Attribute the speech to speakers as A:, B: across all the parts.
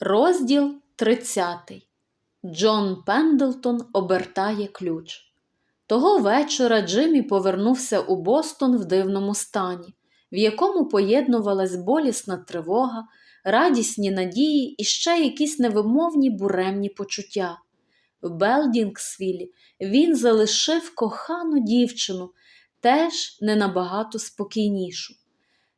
A: Розділ 30. Джон Пендлтон обертає ключ. Того вечора Джиммі повернувся у Бостон в дивному стані, в якому поєднувалась болісна тривога, радісні надії і ще якісь невимовні буремні почуття. В Белдінгсвілі він залишив кохану дівчину, теж не набагато спокійнішу.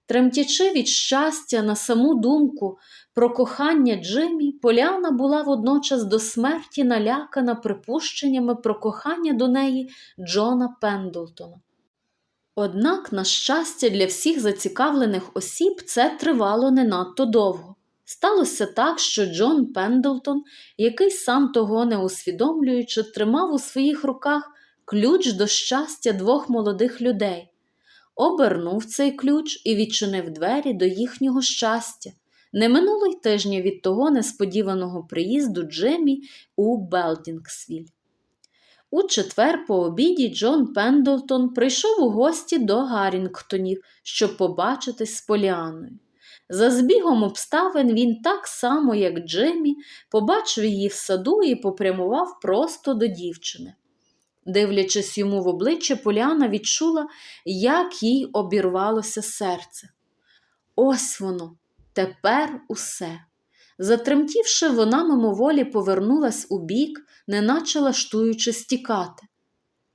A: Тремтячи від щастя на саму думку про кохання Джиммі, Поляна була водночас до смерті налякана припущеннями про кохання до неї Джона Пендлтона. Однак, на щастя, для всіх зацікавлених осіб це тривало не надто довго. Сталося так, що Джон Пендлтон, який сам того не усвідомлюючи, тримав у своїх руках ключ до щастя двох молодих людей обернув цей ключ і відчинив двері до їхнього щастя. Не минуло й тижня від того несподіваного приїзду Джемі у Белдінгсвіль. У четвер по обіді Джон Пендлтон прийшов у гості до Гаррінгтонів, щоб побачитись з Поліаною. За збігом обставин він так само, як Джемі, побачив її в саду і попрямував просто до дівчини. Дивлячись йому в обличчя, Поляна відчула, як їй обірвалося серце. Ось воно, тепер усе. Затремтівши, вона мимоволі повернулась у бік, неначе лаштуючи стікати.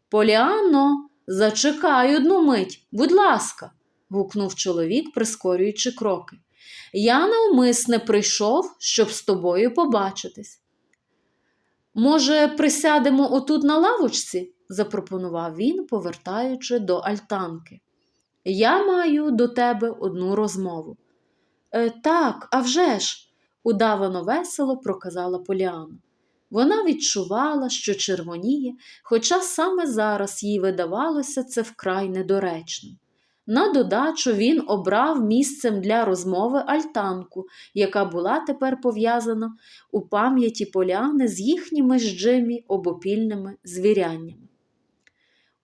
A: Поліано, зачекай одну мить, будь ласка, гукнув чоловік, прискорюючи кроки. Я навмисне прийшов, щоб з тобою побачитись. Може, присядемо отут на лавочці? запропонував він, повертаючи до альтанки. Я маю до тебе одну розмову. «Е, Так, а вже ж!» – удавано весело проказала Поліана. Вона відчувала, що червоніє, хоча саме зараз їй видавалося це вкрай недоречним. На додачу він обрав місцем для розмови альтанку, яка була тепер пов'язана у пам'яті поляни з їхніми з Джимі обопільними звіряннями.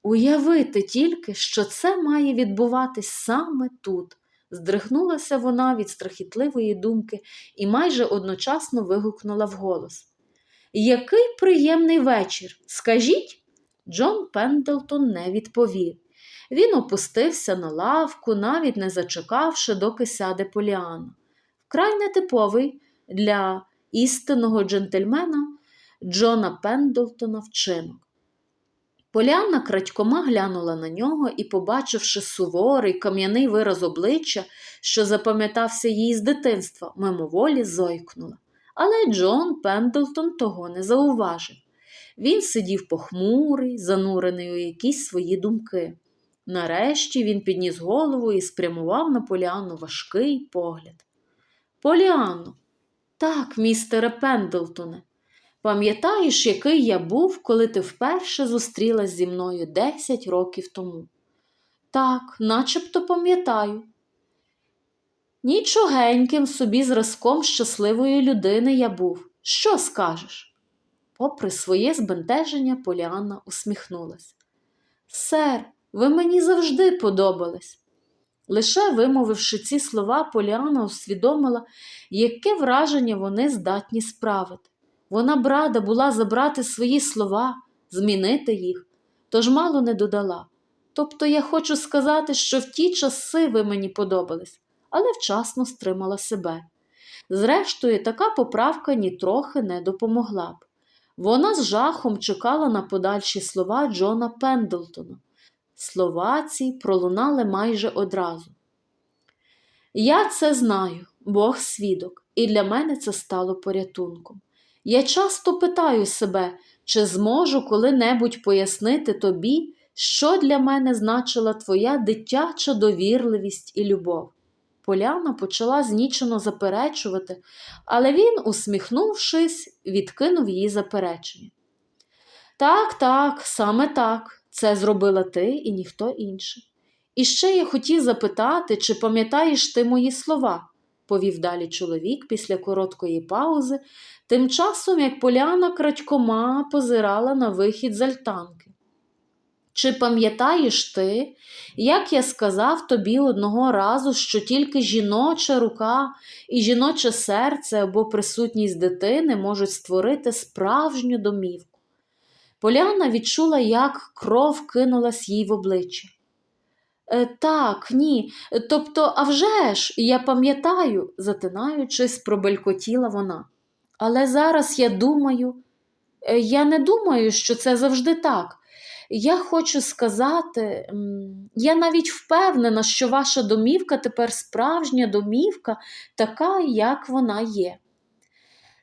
A: Уявити тільки, що це має відбуватись саме тут, здригнулася вона від страхітливої думки і майже одночасно вигукнула вголос. Який приємний вечір! Скажіть? Джон Пендлтон не відповів. Він опустився на лавку, навіть не зачекавши, доки сяде Поліана. Вкрай нетиповий для істинного джентльмена Джона Пендлтона вчинок. Поліанна крадькома глянула на нього і, побачивши суворий кам'яний вираз обличчя, що запам'ятався їй з дитинства, мимоволі зойкнула. Але Джон Пендлтон того не зауважив. Він сидів похмурий, занурений у якісь свої думки. Нарешті він підніс голову і спрямував на Поліану важкий погляд. Поліано, так, містере Пендлтоне, пам'ятаєш, який я був, коли ти вперше зустрілась зі мною десять років тому? Так, начебто пам'ятаю. Нічогеньким собі зразком щасливої людини я був. Що скажеш? Попри своє збентеження, Поліанна усміхнулась. Сер, ви мені завжди подобались. Лише вимовивши ці слова, Поліана усвідомила, яке враження вони здатні справити. Вона б рада була забрати свої слова, змінити їх, тож мало не додала. Тобто я хочу сказати, що в ті часи ви мені подобались, але вчасно стримала себе. Зрештою, така поправка нітрохи не допомогла б. Вона з жахом чекала на подальші слова Джона Пендлтона. Слова ці пролунали майже одразу. Я це знаю, Бог свідок, і для мене це стало порятунком. Я часто питаю себе, чи зможу коли-небудь пояснити тобі, що для мене значила твоя дитяча довірливість і любов. Поляна почала знічено заперечувати, але він, усміхнувшись, відкинув її заперечення. Так, так, саме так, це зробила ти і ніхто інший. І ще я хотів запитати, чи пам'ятаєш ти мої слова, повів далі чоловік після короткої паузи, тим часом як поляна крадькома позирала на вихід з альтанки. Чи пам'ятаєш ти, як я сказав тобі одного разу, що тільки жіноча рука і жіноче серце або присутність дитини можуть створити справжню домівку? Поляна відчула, як кров кинулась їй в обличчя. «Е, Так, ні. Тобто, а вже ж, я пам'ятаю, затинаючись, пробелькотіла вона. Але зараз я думаю, е, я не думаю, що це завжди так. Я хочу сказати, я навіть впевнена, що ваша домівка тепер справжня домівка, така, як вона є.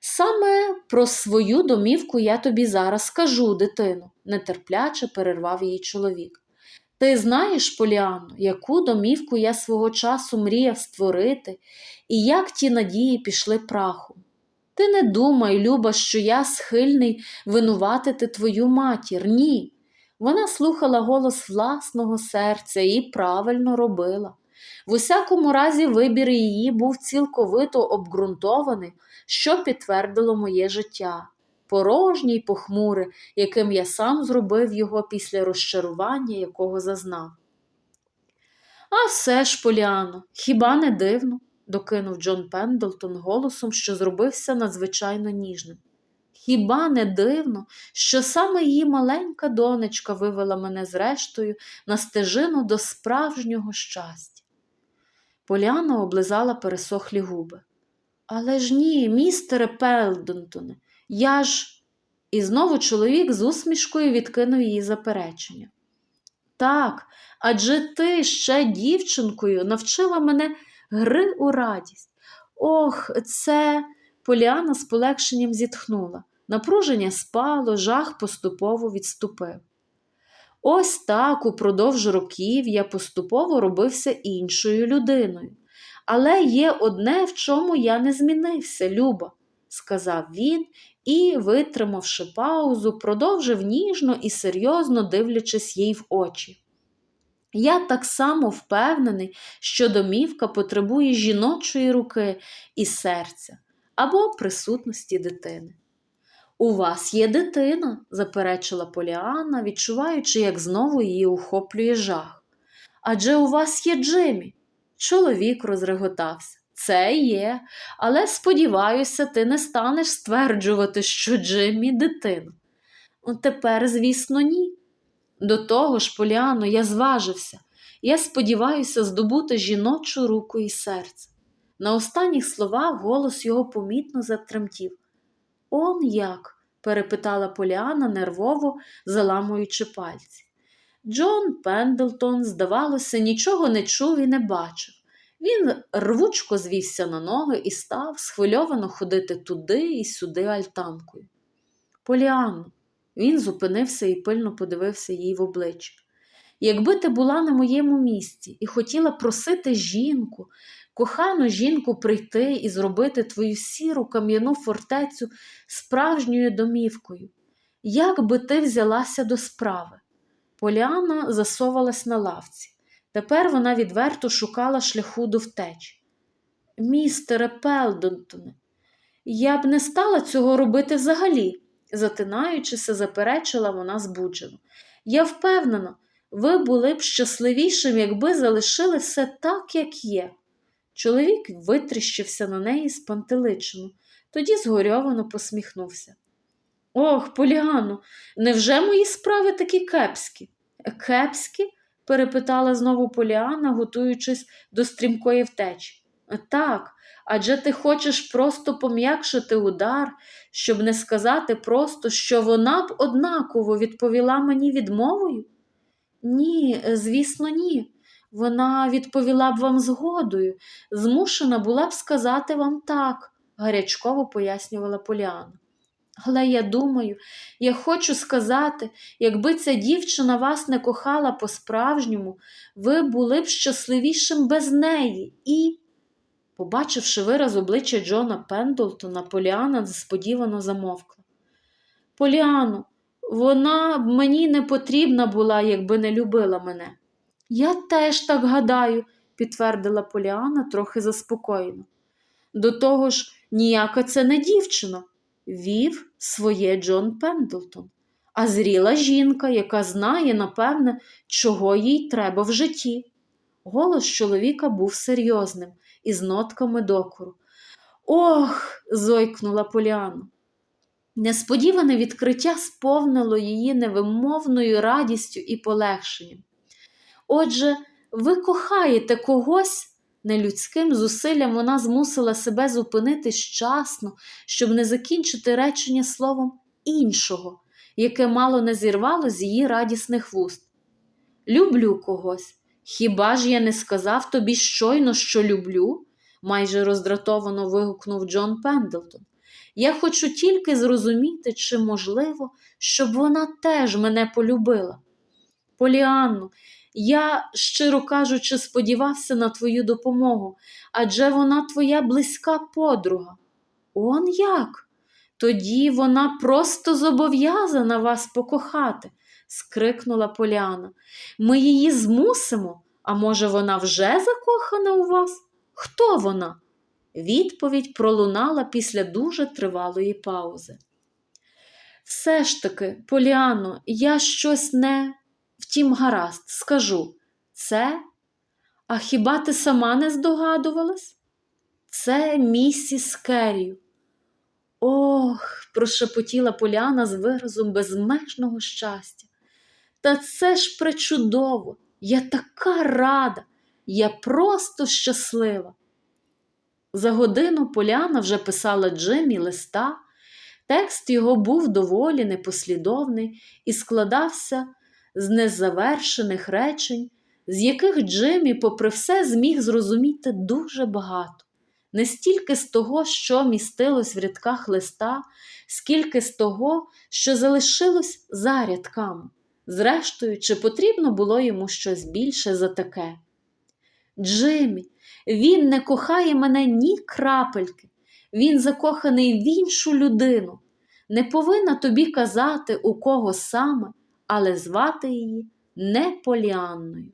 A: Саме про свою домівку я тобі зараз скажу, дитину, нетерпляче перервав її чоловік. Ти знаєш, Поліанно, яку домівку я свого часу мріяв створити, і як ті надії пішли прахом. Ти не думай, Люба, що я схильний винуватити твою матір. Ні. Вона слухала голос власного серця і правильно робила. В усякому разі, вибір її був цілковито обґрунтований, що підтвердило моє життя, порожнє й похмуре, яким я сам зробив його після розчарування, якого зазнав. А все ж, Поліано, хіба не дивно? докинув Джон Пендлтон голосом, що зробився надзвичайно ніжним. Хіба не дивно, що саме її маленька донечка вивела мене зрештою на стежину до справжнього щастя? Поліана облизала пересохлі губи. Але ж ні, містере Пелдонтоне, я ж. І знову чоловік з усмішкою відкинув її заперечення. Так, адже ти ще дівчинкою навчила мене гри у радість. Ох, це. Поліана з полегшенням зітхнула. Напруження спало, жах поступово відступив. Ось так упродовж років я поступово робився іншою людиною. Але є одне, в чому я не змінився, Люба, сказав він і, витримавши паузу, продовжив ніжно і серйозно дивлячись їй в очі. Я так само впевнений, що домівка потребує жіночої руки і серця або присутності дитини. У вас є дитина, заперечила Поліанна, відчуваючи, як знову її ухоплює жах. Адже у вас є Джиммі. Чоловік розреготався. Це є, але сподіваюся, ти не станеш стверджувати, що Джиммі дитина. Тепер, звісно, ні. До того ж, Поліано, я зважився. Я сподіваюся здобути жіночу руку і серце. На останніх словах голос його помітно затремтів. Он як? перепитала Поліана, нервово заламуючи пальці. Джон Пендлтон, здавалося, нічого не чув і не бачив. Він рвучко звівся на ноги і став схвильовано ходити туди і сюди альтанкою. Поліанно, він зупинився і пильно подивився їй в обличчя. Якби ти була на моєму місці і хотіла просити жінку, кохану жінку прийти і зробити твою сіру кам'яну фортецю справжньою домівкою, як би ти взялася до справи? Поліана засовалась на лавці. Тепер вона відверто шукала шляху до втечі. Містере Пелдонтоне, я б не стала цього робити взагалі, затинаючися, заперечила вона збуджено. Я впевнена, ви були б щасливішим, якби залишили все так, як є. Чоловік витріщився на неї спантеличено, тоді згорьовано посміхнувся. Ох, Поліано, невже мої справи такі кепські? Кепські? перепитала знову Поліана, готуючись до стрімкої втечі. Так, адже ти хочеш просто пом'якшити удар, щоб не сказати просто, що вона б однаково відповіла мені відмовою? Ні, звісно, ні. Вона відповіла б вам згодою, змушена була б сказати вам так, гарячково пояснювала Поліана. Але я думаю, я хочу сказати, якби ця дівчина вас не кохала по-справжньому, ви були б щасливішим без неї і. Побачивши вираз обличчя Джона Пендлтона, Поліана несподівано замовкла. Поліано, вона б мені не потрібна була, якби не любила мене. Я теж так гадаю, підтвердила Поліана трохи заспокоєно. До того ж, ніяка це не дівчина, вів своє Джон Пендлтон. а зріла жінка, яка знає, напевне, чого їй треба в житті. Голос чоловіка був серйозним і з нотками докору. Ох, зойкнула Поліана. Несподіване відкриття сповнило її невимовною радістю і полегшенням. Отже, ви кохаєте когось? Нелюдським зусиллям вона змусила себе зупинити щасно, щоб не закінчити речення словом іншого, яке мало не зірвало з її радісних вуст. Люблю когось. Хіба ж я не сказав тобі щойно, що люблю? майже роздратовано вигукнув Джон Пендлтон. Я хочу тільки зрозуміти, чи можливо, щоб вона теж мене полюбила. Поліанну, я, щиро кажучи, сподівався на твою допомогу, адже вона твоя близька подруга. Он як? Тоді вона просто зобов'язана вас покохати, скрикнула Поліана. Ми її змусимо, а може, вона вже закохана у вас? Хто вона? Відповідь пролунала після дуже тривалої паузи. Все ж таки, Поліано, я щось не. Втім, гаразд, скажу, це. А хіба ти сама не здогадувалась? Це місіс Керрію. Ох, прошепотіла Поляна з виразом безмежного щастя. Та це ж пречудово, я така рада, я просто щаслива. За годину Поляна вже писала Джимі листа. Текст його був доволі непослідовний і складався з незавершених речень, з яких Джимі, попри все, зміг зрозуміти дуже багато. Не стільки з того, що містилось в рядках листа, скільки з того, що залишилось за рядками. Зрештою, чи потрібно було йому щось більше за таке? Джиммі, він не кохає мене ні крапельки, він закоханий в іншу людину. Не повинна тобі казати, у кого саме, але звати її не Поліанною.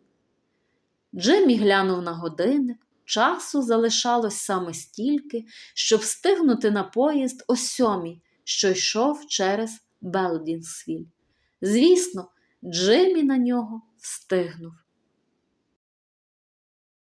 A: Джиммі глянув на годинник. Часу залишалось саме стільки, щоб встигнути на поїзд о сьомій, що йшов через Белдінсвіль. Звісно, Джиммі на нього встигнув.